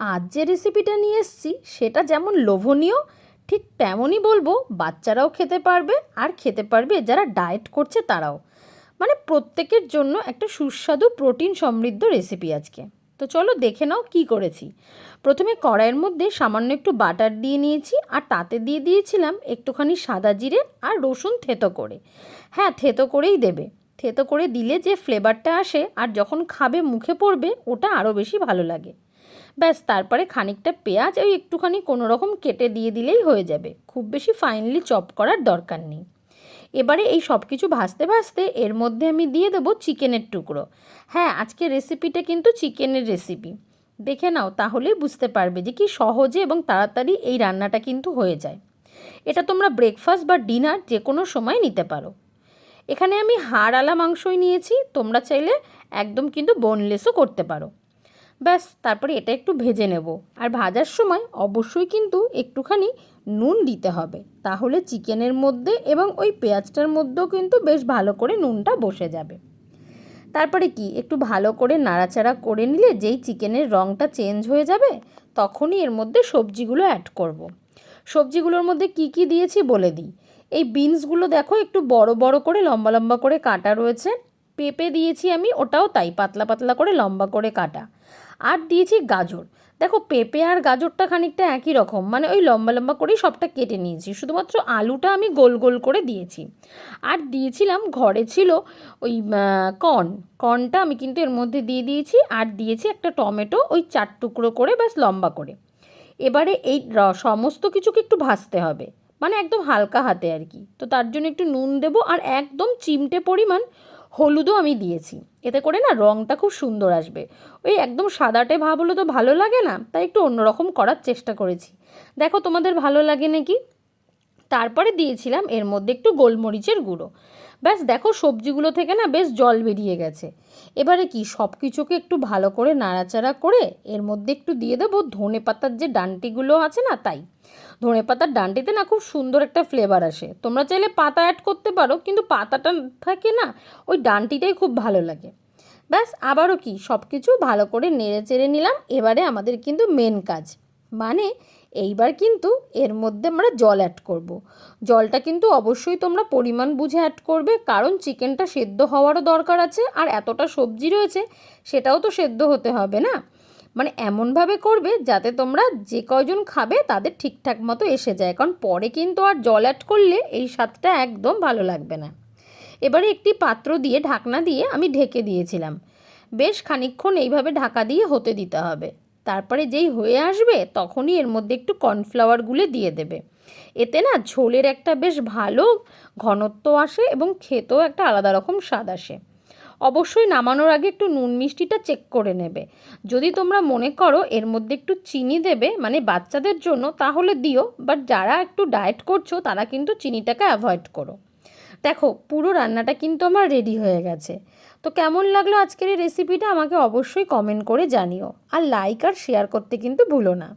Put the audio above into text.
আজ যে রেসিপিটা নিয়ে এসেছি, সেটা যেমন লোভনীয়, ঠিক তেমনই বলব বাচ্চারাও খেতে পারবে আর খেতে পারবে যারা ডায়েট করছে তারাও। মানে প্রত্যেকের জন্য একটা সুস্বাদু প্রোটিন সমৃদ্ধ রেসিপি আজকে। তো চলো দেখে নাও কি করেছি। প্রথমে কড়াইয়ের মধ্যে সামান্য একটু বাটার দিয়ে নিয়েছি আর তাতে দিয়ে দিয়েছিলাম একটুখানি সাদা জিরে আর রসুন থেতো করে। হ্যাঁ থেতো করেই দেবে। থেতো করে দিলে যে ফ্লেভারটা আসে আর যখন খাবে মুখে পড়বে, ওটা আরও বেশি ভালো লাগে। ব্যাস, তারপরে খানিকটা পেঁয়াজ ওই একটুখানি কোনো রকম কেটে দিয়ে দিলেই হয়ে যাবে। খুব বেশি ফাইনলি চপ করার দরকার নেই। এবারে এই সব কিছু ভাজতে ভাজতে এর মধ্যে আমি দিয়ে দেবো চিকেনের টুকরো। হ্যাঁ আজকে রেসিপিটা কিন্তু চিকেনের রেসিপি দেখে নাও, তাহলেই বুঝতে পারবে যে কি সহজে এবং তাড়াতাড়ি এই রান্নাটা কিন্তু হয়ে যায়। এটা তোমরা ব্রেকফাস্ট বা ডিনার যে কোনো সময় নিতে পারো। এখানে আমি হাড় আলা মাংসই নিয়েছি, তোমরা চাইলে একদম কিন্তু বোনলেসও করতে পারো। ব্যাস, তারপরে এটা একটু ভেজে নেব। আর ভাজার সময় অবশ্যই কিন্তু একটুখানি নুন দিতে হবে। তাহলে চিকেনের মধ্যে এবং ওই পেঁয়াজটার মধ্যেও কিন্তু বেশ ভালো করে নুনটা বসে যাবে। তারপরে কি, একটু ভালো করে নাড়াচাড়া করে নিলে যেই চিকেনের রঙটা চেঞ্জ হয়ে যাবে, তখনই এর মধ্যে সবজিগুলো অ্যাড করব। সবজিগুলোর মধ্যে কি কি দিয়েছি বলে দিই। এই বিনসগুলো দেখো, একটু বড় বড় করে লম্বা লম্বা করে কাটা রয়েছে। পেঁপে দিয়েছি আমি, ওটাও তাই, পাতলা পাতলা করে লম্বা করে কাটা। আর দিয়েছি গাজর। দেখো, পেঁপে আর গাজরটা খানিকটা একই রকম মানে ওই লম্বা লম্বা করেই সবটা কেটে নিয়েছি। শুধুমাত্র আলুটা আমি গোল গোল করে দিয়েছি। আর দিয়েছিলাম, ঘরে ছিল ওই কর্ন। কর্নটা আমি কিন্তু এর মধ্যে দিয়ে দিয়েছি, আর দিয়েছি একটা টমেটো ওই চার টুকরো করে, ব্যাস লম্বা করে। এবারে এই সমস্ত কিছুকে একটু ভাজতে হবে। মানে একদম হালকা হাতে আর কি। তো তার জন্য একটু নুন দেবো, আর একদম চিমটে পরিমাণ হলুদও আমি দিয়েছি। এতে করে না রঙটা খুব সুন্দর আসবে। ওই একদম সাদাটে ভাব হলে তো ভালো লাগে না, তাই একটু অন্যরকম করার চেষ্টা করেছি। দেখো তোমাদের ভালো লাগে নাকি? তারপরে দিয়েছিলাম এর মধ্যে একটু গোলমরিচের গুঁড়ো। ব্যাস দেখো সবজিগুলো থেকে না বেশ জল বেরিয়ে গেছে। এবারে কি সব কিছুকে একটু ভালো করে নাড়াচাড়া করে এর মধ্যে একটু দিয়ে দেবো ধনে পাতার যে ডান্টিগুলো আছে না তাই। ধনে পাতার ডান্টিতে না খুব সুন্দর একটা ফ্লেভার আসে। তোমরা চাইলে পাতা অ্যাড করতে পারো, কিন্তু পাতাটা থাকে না, ওই ডান্টিটাই খুব ভালো লাগে। ব্যাস, আবারও কি সব কিছু ভালো করে নেড়ে চেড়ে নিলাম, এবারে আমাদের কিন্তু মেন কাজ। মানে এইবার কিন্তু এর মধ্যে আমরা জল অ্যাড করব। জলটা কিন্তু অবশ্যই তোমরা পরিমাণ বুঝে অ্যাড করবে, কারণ চিকেনটা সেদ্ধ হওয়ারও দরকার আছে, আর এতটা সবজি রয়েছে, সেটাও তো সেদ্ধ হতে হবে না? মানে এমনভাবে করবে যাতে তোমরা যে কয়জন খাবে তাদের ঠিকঠাক মতো এসে যায়। কারণ পরে কিন্তু আর জল অ্যাড করলে এই স্বাদটা একদম ভালো লাগবে না। এবারে একটি পাত্র দিয়ে, ঢাকনা দিয়ে আমি ঢেকে দিয়েছিলাম। বেশ খানিক্ষণ এইভাবে ঢাকা দিয়ে হতে দিতে হবে। তারপরে যেই হয়ে আসবে তখনই এর মধ্যে একটু কর্নফ্লাওয়ার গুলে দিয়ে দেবে। এতে না ঝোলের একটা বেশ ভালো ঘনত্ব আসে এবং খেতেও একটা আলাদা রকম স্বাদ আসে। অবশ্যই নামানোর আগে একটু নুন মিষ্টিটা চেক করে নেবে। যদি তোমরা মনে করো এর মধ্যে একটু চিনি দেবে মানে বাচ্চাদের জন্য, তাহলে দিও বাট যারা একটু ডায়েট করছ, তারা কিন্তু চিনিটাকে অ্যাভয়েড করো। দেখো, পুরো রান্নাটা কিন্তু আমার রেডি হয়ে গেছে। তো কেমন লাগল আজকের এই রেসিপিটা আমাকে অবশ্যই কমেন্ট করে জানিও। আর লাইক আর শেয়ার করতে কিন্তু ভুলো না।